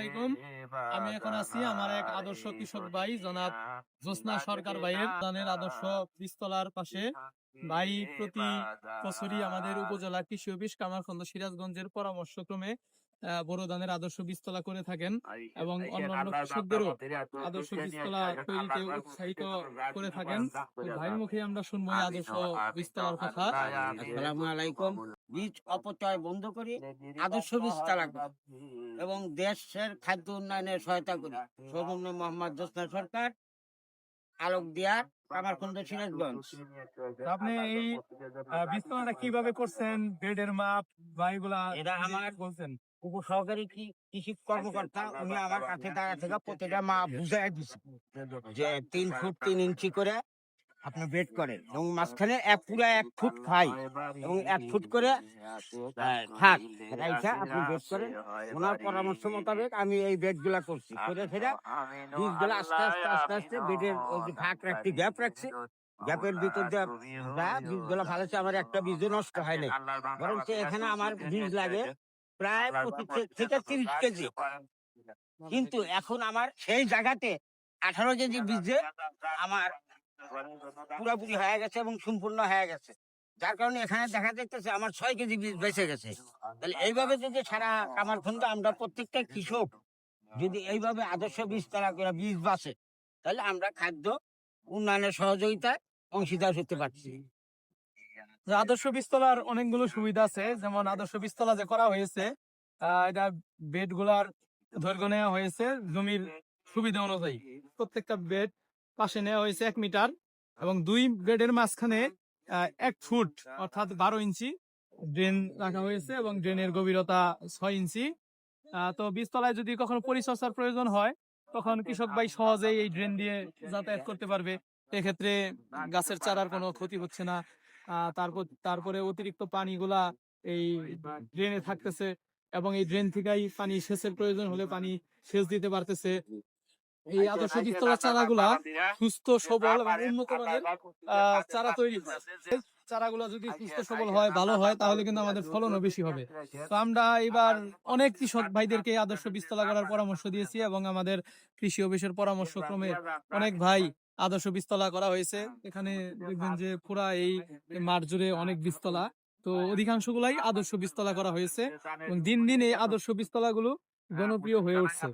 আলাইকুম। আমি এখন আছি আমার এক আদর্শ কৃষক ভাই, জনাব জোসনা সরকার ভাইয়ের দানের আদর্শ পিস্তলার পাশে। ভাই, প্রতি বছরই আমাদের উপজেলা কৃষি অফিস কামারখন্দ সিরাজগঞ্জের পরামর্শক্রমে বড় ধানের আদর্শ বীজতলা করে থাকেন এবং অন্যান্য কৃষকদেরও আদর্শ বীজতলা তৈরিতে উৎসাহিত করে থাকেন। ভাইয়ের মুখে আমরা শুনব আদর্শ বীজতলার কথা। আসসালামু আলাইকুম। বীজ অপচয় বন্ধ করি আদর্শ বীজ এবং দেশের খাদ্য উন্নয়নে সহায়তা করি। সৌমন্য মোহাম্মদ জোসনা সরকার আলোক দিয়ার আমার সিরাজগঞ্জ আপনি এই বিছানাটা কীভাবে করছেন? বেডের মাপ বা এগুলা এটা আমার- বলছেন? উপসহকারী কি কৃষি কর্মকর্তা উনি আমার কাছে দাঁড়া থেকে প্রতিটা মাপ বুঝাই দিচ্ছে যে তিন ফুট তিন ইঞ্চি করে আপনি বেড এবং মাঝখানে এক পুরো এক ফুট খাই এবং এক ফুট করে থাক রাইখা আপনি বেড করেন। ওনার পরামর্শ মোতাবেক আমি এই বেডগুলা করছি। করে ফেরা বীজগুলা আস্তে আস্তে আস্তে আস্তে বেডের ওই যে ফাঁক রাখছি গ্যাপ রাখছি। গ্যাপের ভিতর দিয়ে বীজগুলা ফালাচ্ছে আমার একটা বীজও নষ্ট হয় নাই বরঞ্চ এখানে আমার বীজ লাগে প্রায় পঁচিশ থেকে তিরিশ কেজি। কিন্তু এখন আমার সেই জায়গাতে আঠারো কেজি বীজে আমার পুরোপুরি হয়ে গেছে এবং সম্পূর্ণ হয়ে গেছে। যার কারণে এখানে দেখা যাইতেছে আমার ছয় কেজি বীজ বেঁচে গেছে। তাহলে এইভাবে যদি সারা কামারখন্দ আমরা প্রত্যেকটা কৃষক যদি এইভাবে আদর্শ বীজ তারা করে বীজ বাঁচে, তাহলে আমরা খাদ্য উন্নয়নের সহযোগিতায় অংশীদার হতে পারছি। আদর্শ বীজতলার অনেকগুলো সুবিধা আছে, যেমন আদর্শ বীজতলা যে করা হয়েছে এটা বেডগুলার দৈর্ঘ্য নেওয়া হয়েছে, জমির সুবিধা অনুযায়ী। প্রত্যেকটা বেড পাশে নেওয়া হয়েছে এক মিটার এবং দুই বেডের মাঝখানে এক ফুট, অর্থাৎ বারো ইঞ্চি ড্রেন রাখা হয়েছে এবং ড্রেনের গভীরতা ছয় ইঞ্চি। তো বীজতলায় যদি কখনো পরিচর্যার প্রয়োজন হয়, তখন কৃষক ভাই সহজেই এই ড্রেন দিয়ে যাতায়াত করতে পারবে। এক্ষেত্রে গাছের চারার কোনো ক্ষতি হচ্ছে না। তারপর, তারপরে অতিরিক্ত পানিগুলা এই ড্রেনে থাকতেছে এবং এই ড্রেন থেকেই পানি সেচের প্রয়োজন হলে পানি সেচ দিতে পারতেছে। এই আদর্শ বীজতলা চারাগুলা সুস্থ সবল এবং উন্নত মানের চারা তৈরি হয় চারাগুলা যদি সুস্থ সবল হয় ভালো হয় তাহলে কিন্তু আমাদের ফলনও বেশি হবে তো আমরা এবার অনেক কৃষক ভাইদেরকে আদর্শ বীজতলা করার পরামর্শ দিয়েছি এবং আমাদের কৃষি অফিসের পরামর্শ ক্রমে অনেক ভাই আদর্শ বীজতলা করা হয়েছে এখানে দেখবেন যে পুরা এই মাঠ জুড়ে অনেক বীজতলা তো অধিকাংশ গুলাই আদর্শ বীজতলা করা হয়েছে এবং দিন দিন এই আদর্শ বীজতলা গুলো জনপ্রিয় হয়ে উঠছে